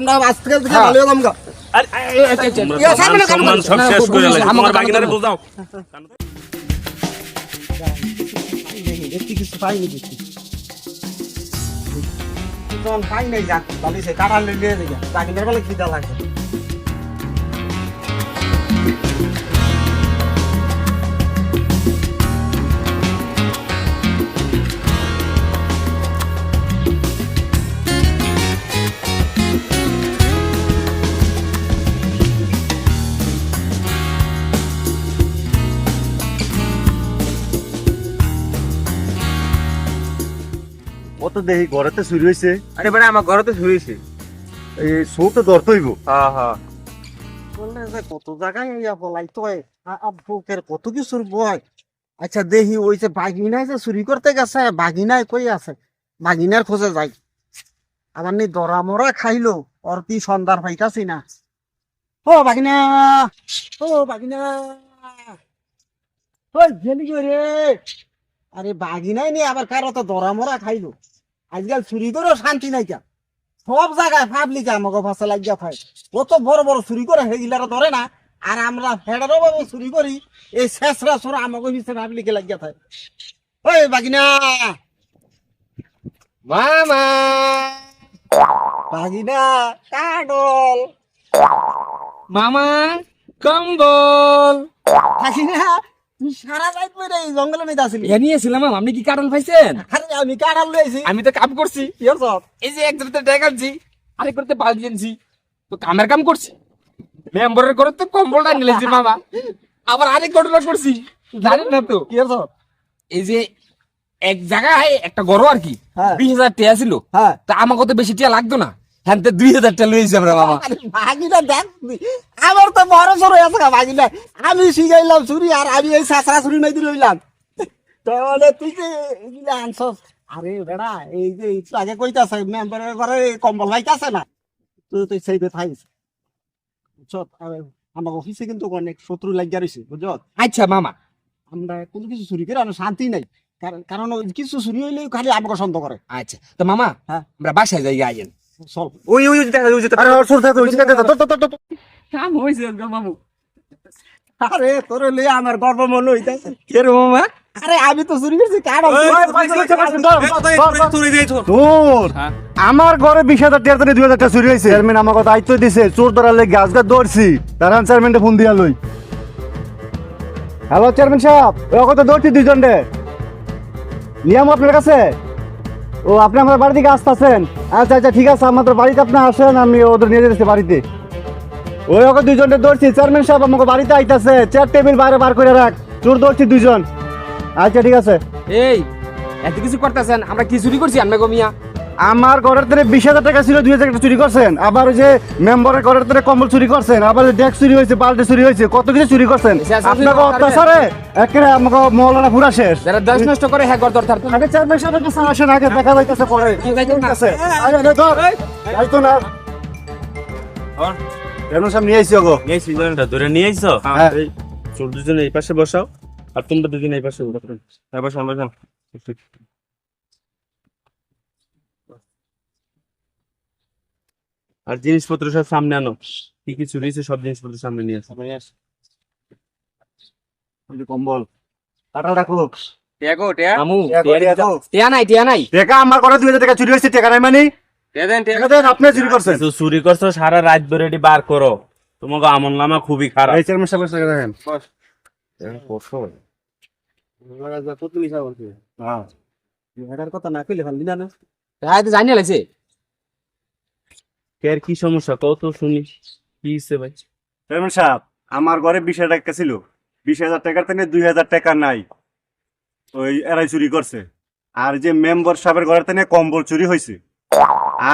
আমরা আজকে থেকে ভালো হলাম গা আরে, তোমরা ইয়া, মান সম্মান। সব শেষ করে বাগিনারে বলছি। কিছু পাইনি দেখি তখন পাই নাই তাহলে সে কাটাল নিয়ে যাই বাকিটার বলে খিদা লাগছে ও তো দেখি ঘরেতে চুরি হয়েছে আরে বেটা আমার ঘরে তো শুয়েছি এই চোর তো ধরতে হইব। হ্যাঁ হ্যাঁ বললে যে কত জায়গায় ইয়া বলাই তো আব্বুকের কত কিছুর বয় আচ্ছা দেখি ওই যে বাগিনায় যে চুরি করতে গেছে বাগিনায় কই আছে? বাগিনার খোঁজে যাই। আবার নি দরা মরা খাইলো ওর কি সন্ধ্যার পাইতাছি না ও বাগিনা! ও বাগিনা! ওই গেলি গো রে! আরে বাগিনাই নি আবার কারও তো দরা মরা খাইলো? আজকাল চুরি করেও শান্তি নাই কা সব জায়গায় পাবলিক আমাকে ফাঁসে লাগিয়া খায় কত বড় বড় চুরি করে সেগুলারা ধরে না, আর আমরা ফেডারও ভাবে চুরি করি, এই শেষরা সরা আমাকে পিছিয়ে পাবলিকে লাগিয়া থাকে। ওই বাগিনা! মামা! বাগিনা কাডল মামা, কম্বল। বাগিনা তুই সারা রাত ধরে এই জঙ্গলে নিতে আসিলি। এ নিয়েছিলাম আপনি কি কারণ পাইছেন? আরে আমি কাডল লইছি। আমি তো কাম করছি। কি হচ্ছে? এই যে এক ধরতে ডেক আনছি আরেক করতে বালতি আনছি। তো কামের কাম করছি। মেম্বারের করে তো কম্বলটা নিলেছি মামা। আবার আরেক ঘটনা করছি। জানেন না তো? এই যে এক জায়গায় একটা গরু আর কি হ্যাঁ। বিশ হাজার টিয়া ছিল। হ্যাঁ। তা আমাকে তো বেশি টিয়া লাগতো না। হ্যাঁ দুই হাজার টাকা লইছি আমরা মামা আরে দেখ আমার তো বড় আছে আমি শিখাইলাম চুরি আর আমি এই সাসরা চুরি নাই দিল হইলাম। তাহলে তুই যে এগুলা আনছস? আরে বেড়া এই যে একটু আগে কইতাছে মেম্বারের ঘরে কম্বল না? তুই তুই সেই থাইস। আমার অফিসে কিন্তু অনেক শত্রু লাগিয়া রয়েছে বুঝছ আচ্ছা মামা। আমরা কোনো কিছু চুরি করে আমি শান্তি নাই। কারণ কারণ কিছু চুরি হইলে খালি আমাকে সন্দেহ করে। আচ্ছা তো মামা হ্যাঁ। আমরা বাসায় যাই আইয়েন। ওই ওই দেখা ওই যেটা আরে ওর চোর থাকে ওই জায়গায় থাকে। ধর, ধর, ধর, ধর। কাম হইছে মামু আরে তোর লইয়া আমার গর্ব মনে হইতাছে কে রে মামা আরে আমি তো চুরি করছি আমার ঘরে বিশ হাজার টাকা দুই হাজার টাকা চুরি হয়েছে চেয়ারম্যান আমাকে দায়িত্ব দিছে চোর ধরার লেগে গাছ গাছ ধরছি তার চেয়ারম্যানটা ফোন দিয়া লই হ্যালো চেয়ারম্যান সাহেব ওই কথা ধরছি দুইজন নিয়ম আপনার কাছে ও, আপনি আমার বাড়ি থেকে আসতেছেন? আচ্ছা আচ্ছা ঠিক আছে আমাদের বাড়িতে আপনি আসেন, আমি ওদের নিয়ে যেতেছি বাড়িতে। ওই ওকে দুইজনটা ধরছি, চেয়ারম্যান সাহেব আমাকে বাড়িতে আইতাছে, চেয়ার টেবিল বাইরে বার করে রাখ, চোর ধরছি দুজন আচ্ছা ঠিক আছে। এই, এত কিছু করতেছেন, আমরা কি চুরি করছি আমরা গমিয়া আমার ঘরের থেকে বিশ হাজার টাকা ছিল দুই হাজার টাকা চুরি করছেন। আবার ওই যে মেম্বারের ঘরের থেকে কম্বল চুরি করছেন আবার ডেস্ক চুরি হয়েছে বাল্টি চুরি হয়েছে কত কিছু চুরি করছেন। আপনাকে অত্যাচারে একেবারে আমাকে মৌলানা পুরা শেষ। যারা দেশ নষ্ট করে হ্যাঁ গর দরকার আগে চেয়ারম্যান সাহেবের কাছে আসেন আগে দেখা যাইতেছে পরে। কি যাইতো না? চেয়ারম্যান সাহেব নিয়ে আইসি ওগো। এই সিজনটা ধরে নিয়ে আইছো? হ্যাঁ। এই চোর দুজন এই পাশে বসাও আর তোমরা দুজন এই পাশে বসো। হ্যাঁ বসান বসান আর জিনিসপত্র সব সামনে আনো। কি কি চুরি হয়েছে সব জিনিসপত্র সামনে নিয়ে আসো। কম্বল। টাটা রাখো। টেগো টেয়া। আমু টিয়া নাই টিয়া নাই। টাকা আমার দুই টাকা চুরি হয়েছে টাকা নাই মানে? টিয়া দেন টিয়া টাকা দেন আপনি চুরি করছেন। চুরি করছ সারা রাত ধরে এটি বার করো। তোমাকে আমল নামা খুবই খারাপ। এই চেয়ারম্যান সাহেবের টাকা দেখেন। হ্যাঁ। কথা না কইলে ভালো না। লাগছে এর কি সমস্যা? কত শুনি। কি হচ্ছে ভাই? চেয়ারম্যান সাহেব আমার ঘরে বিশ হাজার টাকা ছিল। বিশ হাজার টাকার থেকে দুই হাজার টাকা নাই। ওই এরাই চুরি করছে। আর যে মেম্বার সাহেবের ঘরের থেকে কম্বল চুরি হয়েছে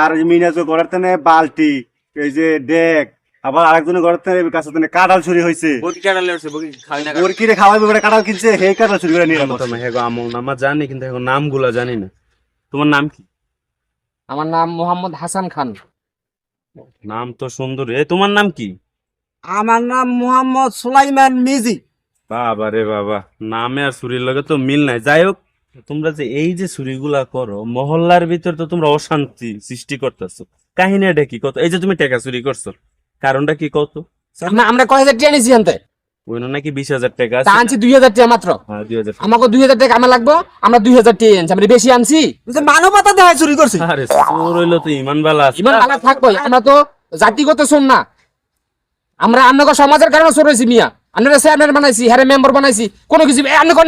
আর মিনাজের ঘরের থেকে বালতি এই যে ডেক আবার আরেকজনের ঘরের থেকে কাছে থেকে কাঁঠাল চুরি হয়েছে বকি কাটালে হচ্ছে বকি খাই না ওর কিরে খাওয়াবে কাঁঠাল কিনছে? সেই কাঁঠাল চুরি করে নিয়ে গেল তো আমল নামা জানি কিন্তু এখন নামগুলা জানি না। তোমার নাম কি? আমার নাম মোহাম্মদ হাসান খান। নাম তো সুন্দর। এ তোমার নাম কি? আমার নাম মোহাম্মদ সুলাইমান মিজি। বাবা রে বাবা নামে আর সুরির লগে তো মিল নাই। যাই হোক তোমরা যে এই যে চুরিগুলা করো মহল্লার ভিতরে তো তোমরা অশান্তি সৃষ্টি করতেছো। কাহিনীটা কি কত? এই যে তুমি টেকা চুরি করছ কারণটা কি কত? আমরা আমরা কয় হাজার নিয়েছি আনতে নাকি বিশ হাজার টাকা আছে। আনছি দুই হাজার টাকা মাত্র। হ্যাঁ দুই হাজার আমাকে দুই হাজার টাকা আমার লাগবো আমরা দুই হাজার টাকা আনছি আমরা বেশি আনছি। মানবতা দেখায় চুরি করছি। আরে চোর হইল তো ইমান বালা ইমান ভালো থাকব আমরা তো জাতিগত শোন না। আমরা আপনাকে সমাজের কারণে চোর হয়েছি মিয়া। আপনারা চেয়ারম্যান বানাইছি হ্যারে মেম্বার বানাইছি কোনো কিছু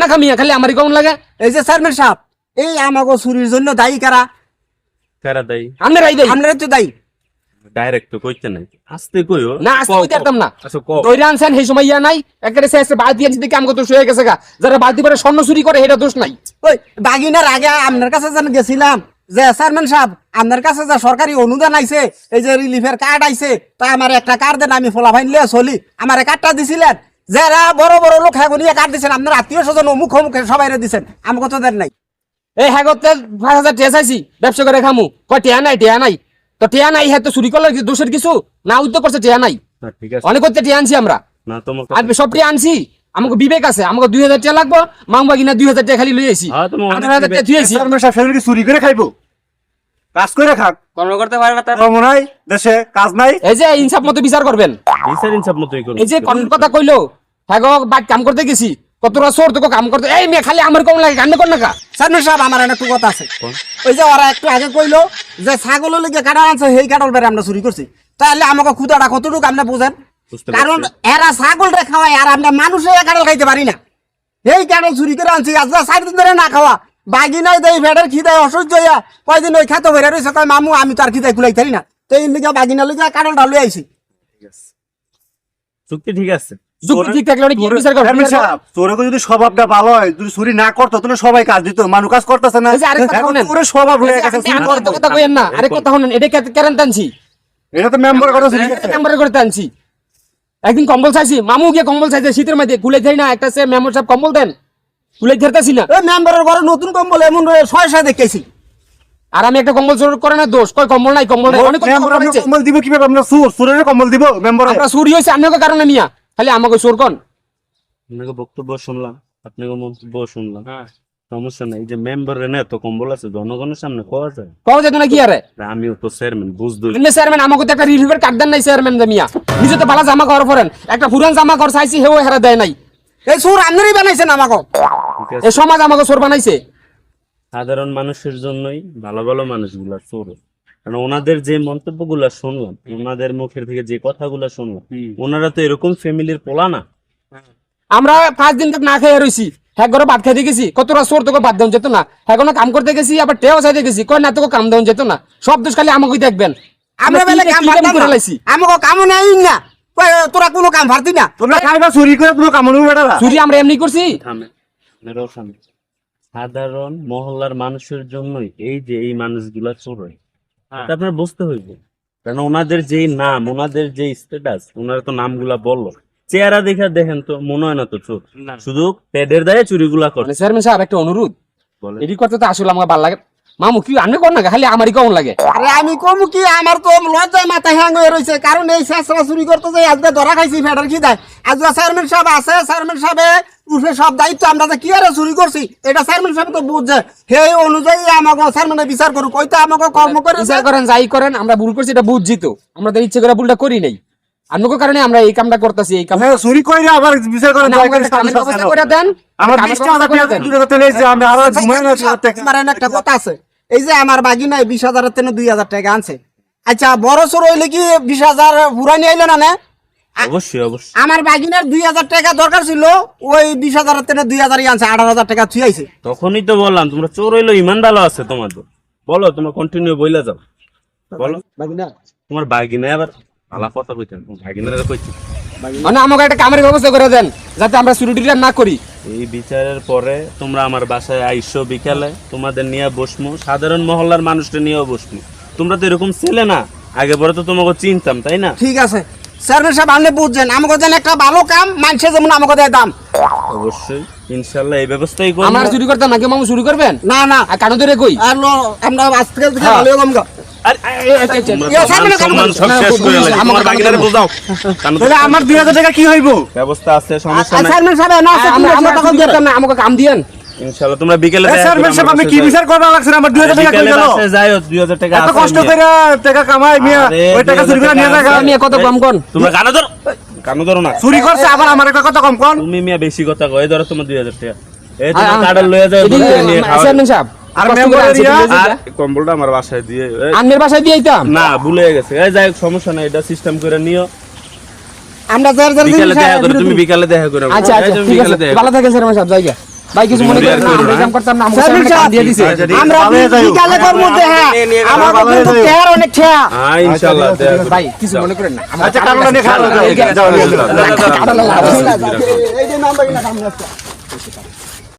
না মিয়া খালি আমারই কেমন লাগে। এই যে চেয়ারম্যান সাহেব এই আমাকে চুরির জন্য দায়ী কারা? কারা দেয়? আপনারাই দেই আপনারা তো দায়ী। ডাইরেক্ট তো কইতে নাই। আস্তে কইও। না আজকে কইতে পারতাম না। আচ্ছা কও দইরা আনছেন সেই সময় ইয়া নাই। একটা শেষে বালতি আনছি দেখে আমাকে তো শুয়ে গেছে গা। যারা বালতি করে স্বর্ণ চুরি করে এটা দোষ নাই। ওই বাগিনার আগে আপনার কাছে যেন গেছিলাম যে চেয়ারম্যান সাহেব আপনার কাছে যে সরকারি অনুদান আইছে এই যে রিলিফের কার্ড আইছে তা আমার একটা কার্ড দেন আমি ফোলা ভাইন লিয়ে চলি। আমার কার্ডটা দিছিলেন। যারা বড় বড় লোক হ্যাঁ নিয়ে কার্ড দিছেন আপনার আত্মীয় স্বজন অমুক অমুক সবাই দিছেন আমাকে তো দেন নাই। এই হ্যাঁ পাঁচ হাজার টিয়া চাইছি ব্যবসা করে খামু। কয় টিয়া নাই টিয়া নাই। তো টিয়া নাই হ্যাঁ তো চুরি করলে দোষের কিছু? না উদ্যোগ করছে টিয়া নাই। না ঠিক আছে। অনেক করতে টিয়া আনছি আমরা। আর সব টিয়া আনছি। আমাকে বিবেক আছে আমাকে দুই হাজার টাকা লাগবো মাংবা কিনা দুই হাজার টাকা খালি লই আইছি। হ্যাঁ, আঠারো হাজার টাকা সেদিন কি চুরি করে খাইবো। কাজ করে খাক। কর্ম করতে পারে না তার কর্ম নাই দেশে কাজ নাই। এই যে ইনসাফ মতো বিচার করবেন। বিচার ইনসাফ মতোই করবে এই যে কোন কথা কইলো হ্যাঁ গো বাইক কাম করতে গেছি। কতটা চোর তোকে কাম করতে এই মেয়ে খালি আমার কম লাগে কান্না কর না চেয়ারম্যান সাহেব আমার একটু কথা আছে। ওই যে ওরা একটু আগে কইলো যে ছাগলের লেগে কাটা আনছে সেই কাটল বেড়ে আমরা চুরি করছি। তাহলে আমাকে ক্ষুদাটা কতটুকু আপনি বুঝেন? কারণ এরা ছাগল রে খাওয়ায় আর আমরা মানুষে কাটল খাইতে পারি না। এই কাটল চুরি করে আনছি আজ চার দিন ধরে না খাওয়া। বাগি নাই দেই ভেড়ের খিদায় অসহ্য হইয়া কয়দিন ওই খাতো বেড়ে রয়েছে কয় মামু আমি তার খিদায় কুলাই থারি না। তো এই লিগে বাগিনা লিগে কাটলটা লই আইছি। চুক্তি ঠিক আছে। যুক্তি ঠিক থাকলে অনেক বিচার করবে চেয়ারম্যান সাহেব তোর যদি স্বভাবটা ভালো হয় যদি চুরি না করতো তাহলে সবাই কাজ দিত মানুষ কাজ করতেছে না। তোর স্বভাব হয়ে গেছে আমার। কথা কইেন না কথা শুনেন এটা কে- কেন টানছি? এটা তো মেম্বার কথা চুরি করে টানছি। একদিন কম্বল চাইছি মামু গিয়ে কম্বল চাইছে শীতের মধ্যে কুলে থাই না একটা সে মেমর সাহেব কম্বল দেন। কুলে ধরতেছি না। মেম্বারের ঘরে নতুন কম্বল এমন ছয় ছয় দেখেছি আর আমি একটা কম্বল চোর করে না দোষ। কয় কম্বল নাই কম্বল নাই অনেক মেম্বার। কম্বল দিব কীভাবে? আপনার সুর সুরের কম্বল দিব মেম্বার আমরা চুরি হয়েছে আপনাকে কারণে মিয়া। খালি আমাকে চোর কন আপনাকে বক্তব্য শুনলাম আপনাকে মন্তব্য শুনলাম। সমস্যা নাই এই যে মেম্বার না এত কম্বল আছে জনগণের সামনে কোয়া যায়। কবে যেত না কি আরে? আমিও তো চেয়ারম্যান বুঝতে এমনি চেয়ারম্যান আমাকে তো একটা রিলিফের কার্ড দেন নাই চেয়ারম্যান মিয়া। নিজে তো ভালো জামা ঘর পরেন। একটা পুরান জামা ঘর চাইছি হেও হেরা দেয় নাই। এই সুর আপনারই বানাইছেন আমাকে। এই সমাজ আমাকে চোর বানাইছে। সাধারণ মানুষের জন্যই ভালো ভালো মানুষগুলা চোর কারণ ওনাদের যে মন্তব্যগুলা শুনলাম ওনাদের মুখের থেকে যে কথাগুলা শুনলাম ওনারা তো এরকম ফ্যামিলির পোলা না। আমরা পাঁচ দিন না খেয়ে রইছি। হ্যাঁ ঘরে ভাত খাইতে গেছি। কতটা তোকে ভাত দেওয়া যেত না। হ্যাঁ কোনো কাম করতে গেছি আবার টেও চাইতে গেছি। কয় না তোকে কাম দেওয়া যেত না। সব দোষ খালি আমাকে দেখবেন। আমরা বেলে কাম করে লাইছি? আমাকে কামও নাই না। তোরা কোনো কাম পারতি না। তোমরা চুরি করে বেটা। চুরি আমরা এমনি করছি। সাধারণ মহল্লার মানুষের জন্যই এই যে এই মানুষগুলা চোর হয়। এটা আপনার বুঝতে হইবে। কারণ ওনাদের যেই নাম ওনাদের যে স্ট্যাটাস ওনারা তো নামগুলা বলল। চেহারা দেখে দেখেন তো মনে হয় না তো চোর। শুধু পেডের দায়ে চুরিগুলা করে চেয়ারম্যান সাহেব একটা অনুরোধ। বলে এটি করতে তো আসলে আমার ভালো লাগে মামু কি আপনি কর না খালি আমারই কেমন লাগে। আরে আমি কম কি আমার তো লজ্জায় মাথা হ্যাং হয়ে রয়েছে কারণ এই শেষরা চুরি করতে যাই আজকে ধরা খাইছি ফেডার কি দেয়? চেয়ারম্যান সাহেব আছে চেয়ারম্যান সাহেব উঠে সব দায়িত্ব আমরা যে কি আরে চুরি করছি এটা চেয়ারম্যান সাহেব তো বুঝছে সেই অনুযায়ী আমাকে চেয়ারম্যানে বিচার করুক ওই তো আমাকে কর্ম করে বিচার করেন যাই করেন আমরা ভুল করছি এটা বুঝছি তো। আমরা তো ইচ্ছে করে ভুলটা করি নাই। আপনাকে কারণে আমরা এই কামটা করতেছি এই কাম হ্যাঁ চুরি করে আবার বিচার করে করে দেন। আমার কামের বিশটা হাজার ব্যবস্থা টাকা দেন। দূরে করতে লেগেছে আমি আরও ঘুমাই না আমার একটা কথা আছে। এই যে আমার বাগি নাই বিশ হাজারের তেনে দুই হাজার টাকা আনছে। আচ্ছা বড় সড় হইলে কি বিশ হাজার নিয়ে আইলে না না? অবশ্যই অবশ্যই। আমার বাগিনার দুই হাজার টাকা দরকার ছিল ওই বিশ হাজারের তেনে দুই হাজারই আনছে আঠারো হাজার টাকা থুই আইছে। তখনই তো বললাম তোমরা চোর হইল ইমান ভালো আছে তোমাদের। বলো তোমরা কন্টিনিউ বইলা যাও। বলো। বাগিনা তোমার বাগিনা আবার ভালো কথা কইতেন বাগিনারা কইছি মানে আমাকে একটা কামের ব্যবস্থা করে দেন যাতে আমরা চুরিটা না করি। এই বিচারের পরে তোমরা আমার বাসায় আইসো বিকালে। তোমাদের নিয়ে বসমু। সাধারণ মহল্লার মানুষটা নিয়েও বসমু। তোমরা তো এরকম ছেলে না। আগে পরে তো তোমাকে চিনতাম তাই না? ঠিক আছে। চেয়ারম্যান সাহেব আপনি বুঝছেন। আমাকে যেন একটা ভালো কাম মানুষে যেমন আমাকে দেয় দাম। অবশ্যই। ইনশাল্লাহ এই ব্যবস্থাই আমরা করব চুরি করতাম নাকি মামু চুরি করবেন? না না। আর কানো ধরে কই? আর আমরা আজ থেকে থেকে হ্যাঁ। ভালো কম আমার কাম বাগিনারে করো। বোঝাও। কারণ তো তাহলে আমার দুই হাজার টাকা কি হইব? ব্যবস্থা আছে সমস্যা নাই। চেয়ারম্যান সাহেব না আছে আমরা আমরা আমরা চুরি করতাম না আমাকে কাম দিয়েন। ইনশাআল্লাহ তোমরা বিকেলে এ দেখা চেয়ারম্যান করো সাহেব আমার আমি কি বিচার করবা লাগছে আমার দুই যাও। হাজার টাকা কই গেল। বাসায় 2000 টাকা এত কষ্ট করে টাকা কামাই মিয়া ওই টাকা চুরি করে নিয়ে টাকা মিয়া, কত কম কোন? তোমরা কানো ধরো। কানো ধরো না। চুরি করছে আবার আমার একটা কথা কম কোন। তুমি মিয়া বেশি কথা কয় ধরো তোমার 2000 টাকা। এই তোমার লয়ে যাও সাহেব, আর? কম্বলটা আমার বাসায় দিয়ে আন্নের বাসায় দিয়ে আইতাম না ভুলে গেছে এই যাই সমস্যা নাই এটা সিস্টেম করে নিও আমরা যার যার বিকালে দেখা করে তুমি। বিকালে দেখা করে আচ্ছা আচ্ছা ঠিক আছে ভালো থাকেন স্যার সাহেব জায়গা ভাই কিছু মনে করেন না আমরা কাম করতাম না কাম সাহেব, দিয়ে দিছে আচ্ছা। আমরা হয়ে। বিকালে করব দেখা আমার হয়ে কিন্তু। চেয়ার অনেক ঠেয়া হ্যাঁ ইনশাআল্লাহ করে ভাই কিছু মনে করেন না আমরা আচ্ছা কারণটা নিয়ে খাওয়া যাও যাও, যাও। এই যে নাম্বার কিনা সামনে আছে